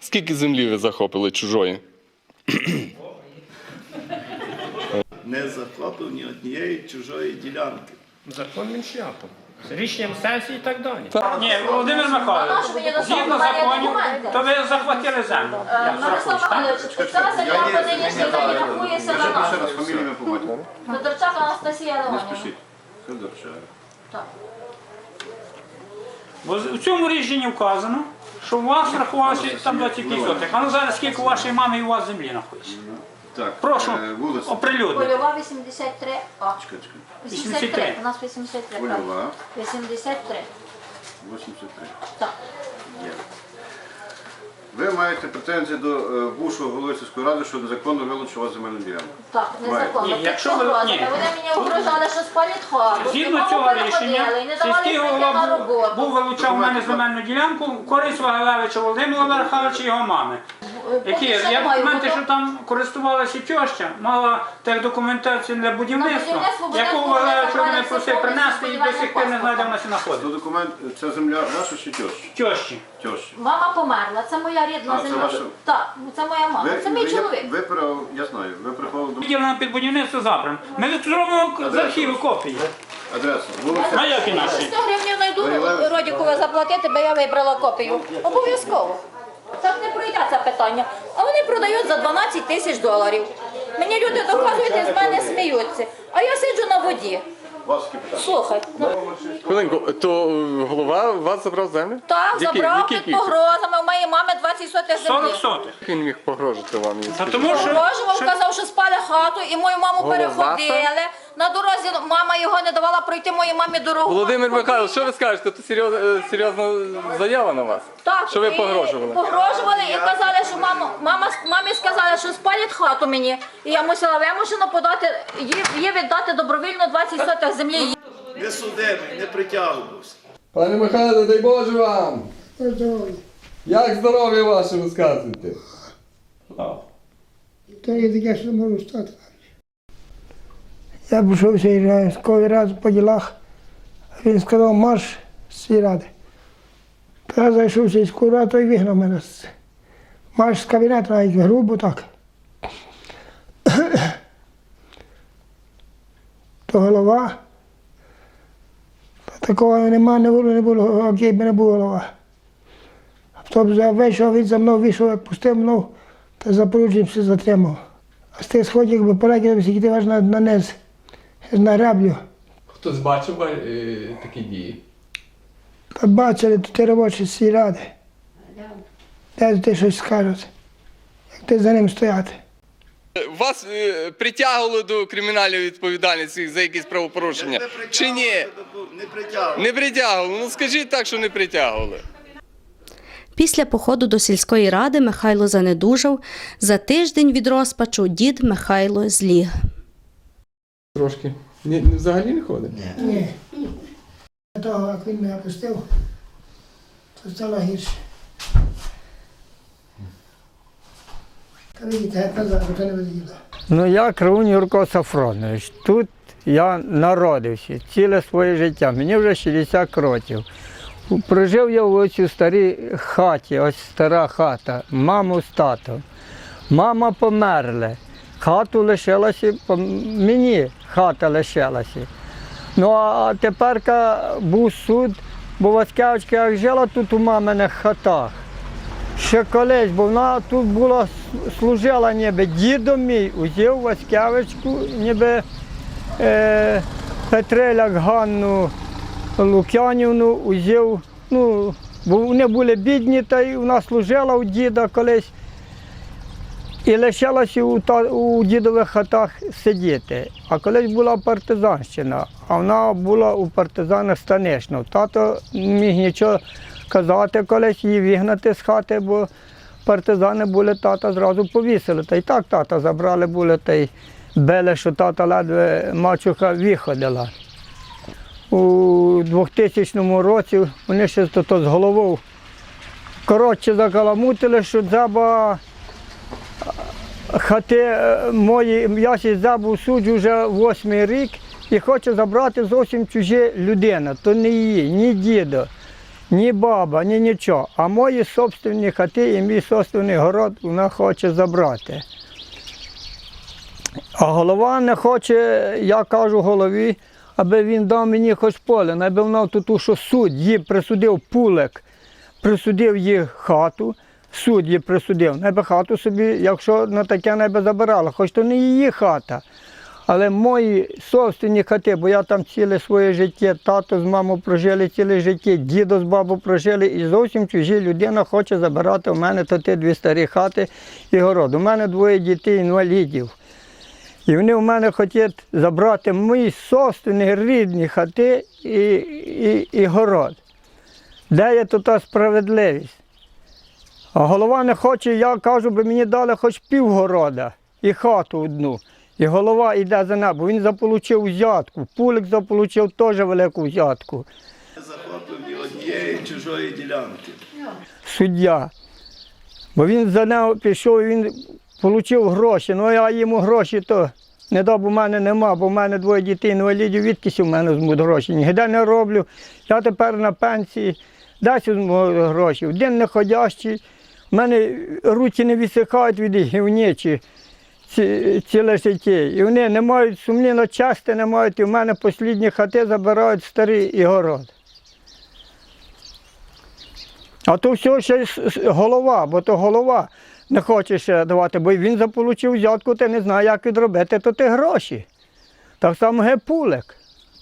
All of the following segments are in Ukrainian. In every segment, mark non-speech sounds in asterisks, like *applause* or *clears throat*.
Скільки землі ви захопили чужої? Не захопив ні однієї чужої ділянки. Законним шляхом. З рішенням сесії і так далі. Ні, Володимир Михайлович, згідно законів, то ви захватили землю. Е, Мирослав Михайлович, ця земля по нинішній день рахується на нашу. Федорчак Анастасія Леонівна. Так. Бо в цьому рішенні вказано, що у вас рахувалося там 25 сотих. А ну зараз скільки у вашої мами і у вас землі знаходиться? Так, Прошу, е, вулиця оприлюднити. Польова 83 А. Чекай, чекай. 83. У нас 83. правильно. Польова 83. 83. Так. Ви маєте претензії до е, бувшого голови сільської ради, що незаконно вилучила земельну ділянку. Так, незаконно. Ні, якщо ви- ні. Вони мені угрожали, що спалять хату. Згідно Маму цього переходили рішення, і не давали сільський прийти на голова був, роботу. був вилучав у мене земельну ділянку в користь Вагалевича Володимира Верховича і його мами. Поки Які є немає, документи, бо що там користувалася теща, мала тех документацію для будівництва, будівництво буде яку повне Вагалевич мене нормальне просив принести і до сих пір не сподівання знає, де вона сі знаходить. документ, е, ця земля ваша чи тьощі? Тещі. Тьощі. Мама померла, це моя рідна А, це земля. ваша? Так, це моя мама, це мій ви, чоловік. ви, при- я знаю, ви приходили до Виділена під будівництво запрям. Ми зробимо з архіву копії. адреси. Вулиця А як інакше? 100 гривень знайду Родікове заплатити, бо я вибрала копію. Обов'язково. Так не пройде це питання. А вони продають за 12 тисяч доларів. Мені люди доказують і з мене сміються. А я сиджу на воді. Слухай, ну Хвилинку, то е, голова вас забрав землю? так, Які- забрав які під кількість? погрозами. У моєї мами 20 сотих 40 сотих. Як він міг погрожувати вам? Та тому що Погрожував, що- казав, що хату, і мою маму переходили. На дорозі мама його не давала пройти моїй мамі дорогу. Володимир Михайлович, що ви скажете? Це серйозна, е, серйозна заява на вас? Так, Що ви і погрожували? Погрожували і казали, що мама, мама, мамі сказали, що спалять хату мені. І я мусила вимушено подати, їй, їй віддати добровільно 20 сотих землі. Не судимий, не притягувався. Пане Михайло, дай Боже вам! Як здоров'я ваше розказуєте? То є таке, що можу стати. Я пішов сільської ради по ділах, він сказав марш з ради. То я зайшов в сільську раду і вигнав мене. Марш з кабінету навіть грубо так. *clears throat* То голова. Такого нема, не було, не було, окей, не був голова. А потім вийшов, він за мною вийшов, як пустив мною, та запорученням все затримав. А з тих сходів, якби полетів, скільки аж на, на низ, на граблю. Хтось бачив е, такі дії? Та бачили, то ти робочі з цієї ради. Де ти щось скажуть, як ти за ним стояти. Вас е, притягували до кримінальної відповідальності за якісь правопорушення? Не Чи ні? Не притягували. Не притягували. Ну скажіть так, що не притягували. Після походу до сільської ради Михайло занедужав. За тиждень від розпачу дід Михайло зліг. Трошки. Ні, взагалі не ходить? Ні. Того, як він мене пустив, то стало гірше. Ну, я Кривун Юрко Сафронович. Тут я народився ціле своє життя. Мені вже 60 років. Прожив я в цій старій хаті, ось стара хата, маму з татом. Мама померла. Хату лишилася, мені хата лишилася. Ну а тепер був суд, бо Васькевичка як жила тут у маминих хатах. Ще колись, бо вона тут була, служила ніби дідом мій, узяв Васькевичку, ніби е, Петриляк Ганну Лук'янівну узяв, ну, бо вони були бідні, та й вона служила у діда колись. І лишилася у, та, у дідових хатах сидіти. А колись була партизанщина, а вона була у партизанах станично. Тато міг нічого казати колись її вигнати з хати, бо партизани були, тата зразу повісили. Та й так тата забрали були, та й били, що тата ледве мачуха виходила. У 2000 році вони ще то, то з головою коротше закаламутили, що дзаба хати е, мої, я ще забув суджу вже восьмий рік і хоче забрати зовсім чужі людина. То не її, ні діда. ні баба, ні нічого. А мої собственні хати і мій собственний город вона хоче забрати. А голова не хоче, я кажу голові, аби він дав мені хоч поле, аби вона тут, що суд їй присудив пулик, присудив їй хату, суд їй присудив, найби хату собі, якщо на таке найби забирала, хоч то не її хата. Але мої собственні хати, бо я там ціле своє життя, тато з мамою прожили ціле життя, дідо з бабою прожили, і зовсім чужі людина хоче забирати у мене то ті дві старі хати і город. У мене двоє дітей інвалідів. І вони у мене хочуть забрати мої собственні рідні хати і, і, і город. Де є тут та справедливість? А голова не хоче, я кажу, би мені дали хоч півгорода і хату одну. І голова йде за небо. Він заполучив взятку. Пулик заполучив теж велику взятку. Не захопив ні однієї чужої ділянки. Суддя. Бо він за нього пішов, він отримав гроші. Ну я йому гроші то не дав, бо в мене нема, бо в мене двоє дітей інвалідів, відкись у мене змуть гроші. Ніде не роблю. Я тепер на пенсії, візьму гроші. В день не в мене руки не висихають від гівнічі ці- ціле життя. І вони не мають сумлінно часто не мають, і в мене останні хати забирають старий і город. А то все ще голова, бо то голова не хоче ще давати, бо він заполучив взятку, ти не знає, як відробити, то ти гроші. Так само ге пулик.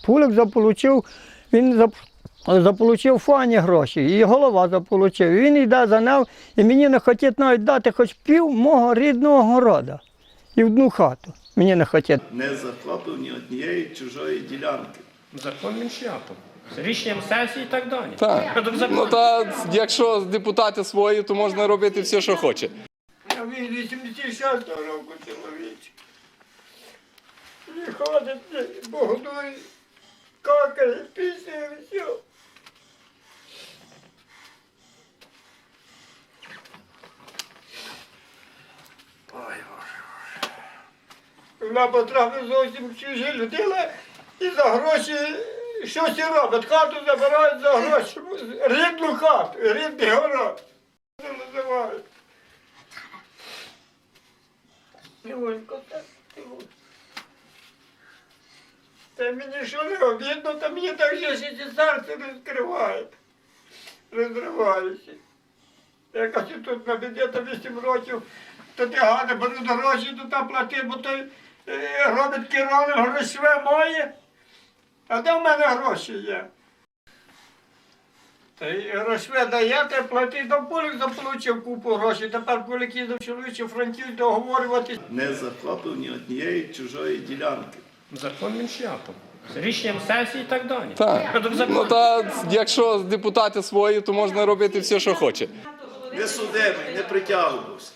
Пулик заполучив, він зап- заполучив фані гроші, і голова заполучив. Він йде за ним, і мені не хочуть навіть дати хоч пів мого рідного города. І одну хату. Мені не хочуть. Не захопив ні однієї чужої ділянки. Законним шляхом. З рішенням сесії і так далі. Так Ну та якщо депутати свої, то можна робити все, що хоче. Я він 86 року чоловіче. Не ходить, богодує, какає, пісня, і все. Вона потрапила зовсім чужі людина і за гроші щось і робить. Хату забирають за гроші. Рідну хату, рідний город. Це називають. Івонько, так, Івонько. Та мені що не обідно, та мені так ще ще серце розкриває. Розривається. Я кажу, тут на біді то 8 років, то ти гане беру гроші, то там плати, бо той е, робить керівник грошове моє. А де в мене гроші є? Та й грошове даєте, платив до полік заполучив купу грошей. Тепер пулик до чоловічі фронтів договорюватись. Не захопив ні однієї чужої ділянки. Закон шляхом. З рішенням сесії і так далі. Так. Ну та якщо депутати свої, то можна робити все, що хоче. Не судимий, не притягувався.